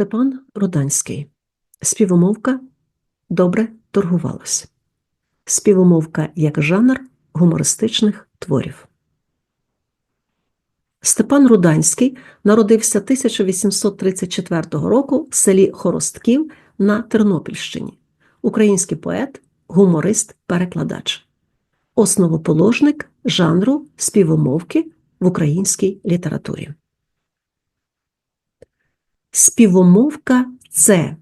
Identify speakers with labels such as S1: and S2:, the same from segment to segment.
S1: Степан Руданський. Співомовка добре торгувалась. Співомовка як жанр гумористичних творів. Степан Руданський народився 1834 року в селі Хоростків на Тернопільщині. Український поет, гуморист, перекладач. Основоположник жанру співомовки в українській літературі. Співомовка це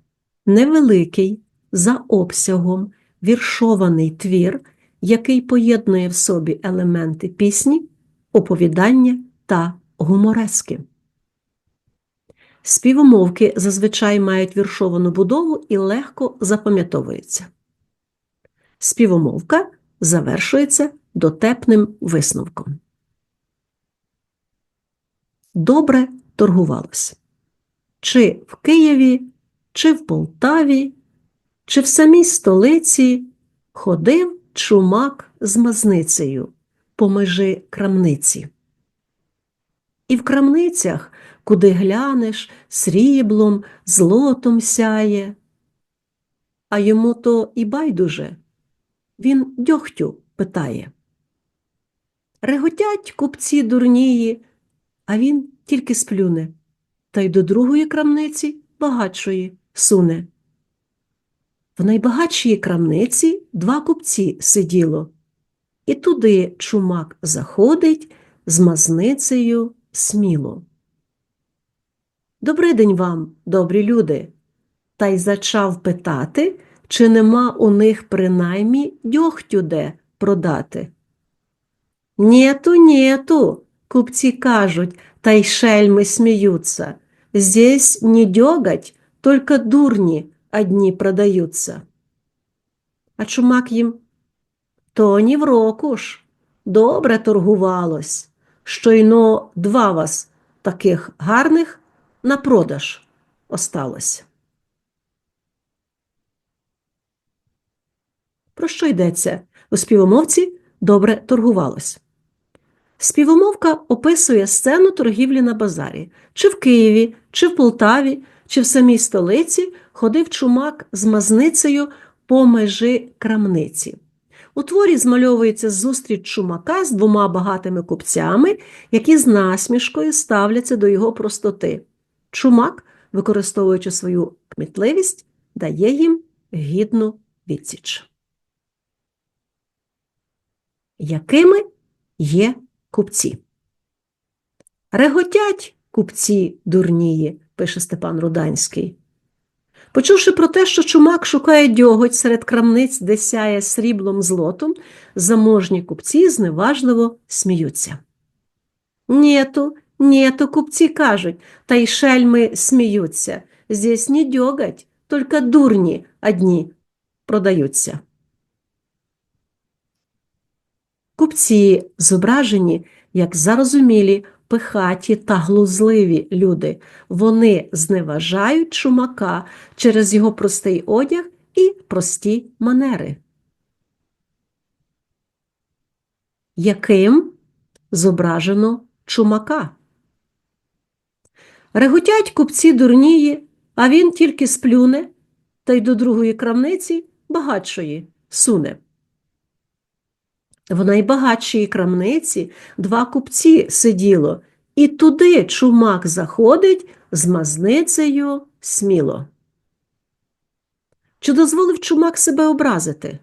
S1: невеликий за обсягом віршований твір, який поєднує в собі елементи пісні, оповідання та гуморески. Співомовки зазвичай мають віршовану будову і легко запам'ятовуються. Співомовка завершується дотепним висновком. Добре торгувалось чи в Києві, чи в Полтаві, чи в самій столиці ходив чумак з мазницею по межі крамниці. І в крамницях, куди глянеш, сріблом, злотом сяє. А йому то і байдуже. Він дьогтю питає. Реготять купці дурнії, а він тільки сплюне та й до другої крамниці багатшої суне. В найбагатшій крамниці два купці сиділо, і туди чумак заходить з мазницею сміло. Добрий день вам, добрі люди, та й зачав питати, чи нема у них принаймні дьогтю де продати. Нєту, нєту, купці кажуть, та й шельми сміються. Здесь не дьоготь, только дурні одні продаються. А чумак їм то ні в року ж, добре торгувалось, щойно два вас таких гарних на продаж осталось. Про що йдеться? У співомовці добре торгувалось. Співомовка описує сцену торгівлі на базарі. Чи в Києві, чи в Полтаві, чи в самій столиці ходив чумак з мазницею по межі крамниці. У творі змальовується зустріч чумака з двома багатими купцями, які з насмішкою ставляться до його простоти. Чумак, використовуючи свою кмітливість, дає їм гідну відсіч. Якими є купці. Реготять купці дурнії, пише Степан Руданський. Почувши про те, що чумак шукає дьоготь серед крамниць, де сяє сріблом злотом, заможні купці зневажливо сміються. Нєту, нєту, купці кажуть, та й шельми сміються. Здесь не дьоготь, тільки дурні одні продаються. Купці зображені як зарозумілі, пихаті та глузливі люди. Вони зневажають чумака через його простий одяг і прості манери. Яким зображено чумака? Реготять купці дурнії, а він тільки сплюне та й до другої крамниці багатшої суне. В найбагатшій крамниці два купці сиділо, і туди чумак заходить з мазницею сміло. Чи дозволив чумак себе образити?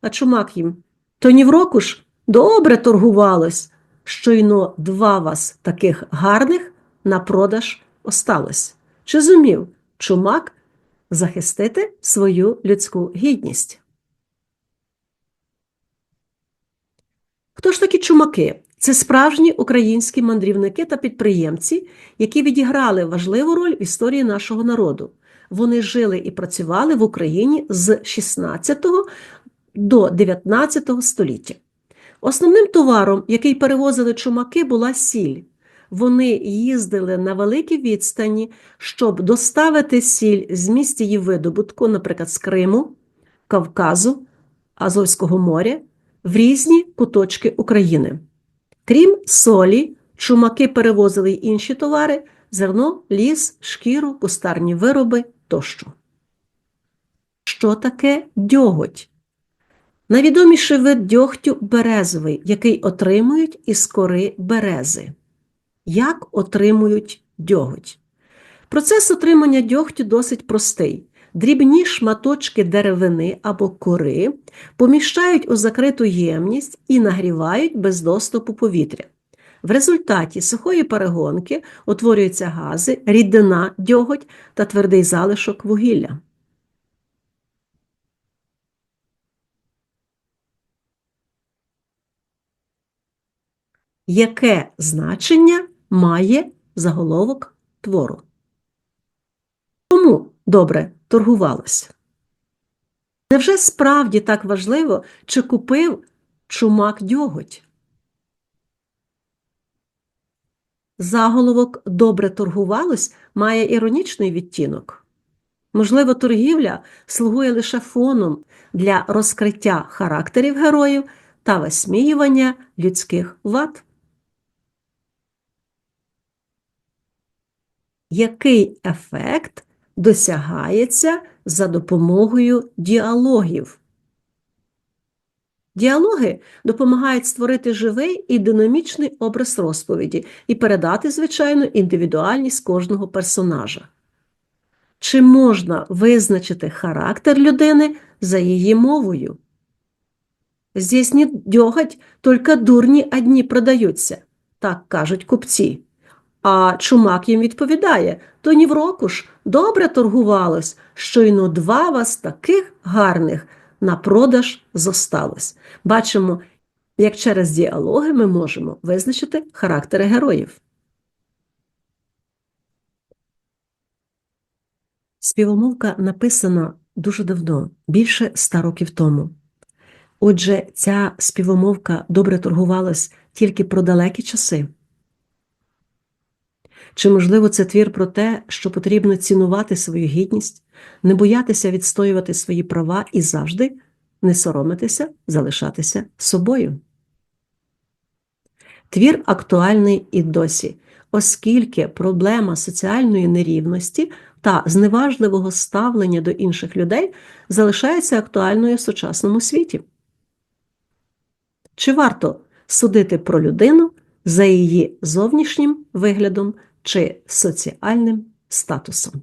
S1: А чумак їм то ні в року ж добре торгувалось, щойно два вас таких гарних на продаж осталось. Чи зумів чумак захистити свою людську гідність? Хто ж такі чумаки? Це справжні українські мандрівники та підприємці, які відіграли важливу роль в історії нашого народу. Вони жили і працювали в Україні з 16 до 19 століття. Основним товаром, який перевозили чумаки, була сіль. Вони їздили на великі відстані, щоб доставити сіль з місць її видобутку, наприклад, з Криму, Кавказу, Азовського моря в різні куточки України. Крім солі, чумаки перевозили й інші товари, зерно, ліс, шкіру, кустарні вироби тощо. Що таке дьоготь? Найвідоміший вид дьогтю березовий, який отримують із кори берези. Як отримують дьоготь? Процес отримання дьогтю досить простий. Дрібні шматочки деревини або кори поміщають у закриту ємність і нагрівають без доступу повітря. В результаті сухої перегонки утворюються гази, рідина, дьоготь та твердий залишок вугілля. Яке значення має заголовок твору? Кому добре торгувалося? Невже справді так важливо, чи купив чумак дьоготь? Заголовок добре торгувалось має іронічний відтінок. Можливо, торгівля слугує лише фоном для розкриття характерів героїв та висміювання людських вад. Який ефект досягається за допомогою діалогів? Діалоги допомагають створити живий і динамічний образ розповіді і передати, звичайно, індивідуальність кожного персонажа. Чи можна визначити характер людини за її мовою? Здесь не дьоготь, только дурні одні продаються, так кажуть купці. А чумак їм відповідає то ні в року ж добре торгувалось, щойно два вас таких гарних на продаж зосталось. Бачимо, як через діалоги ми можемо визначити характери героїв. Співомовка написана дуже давно, більше ста років тому. Отже, ця співомовка добре торгувалась тільки про далекі часи. Чи, можливо, це твір про те, що потрібно цінувати свою гідність, не боятися відстоювати свої права і завжди не соромитися, залишатися собою? Твір актуальний і досі, оскільки проблема соціальної нерівності та зневажливого ставлення до інших людей залишається актуальною в сучасному світі. Чи варто судити про людину за її зовнішнім виглядом чи соціальним статусом?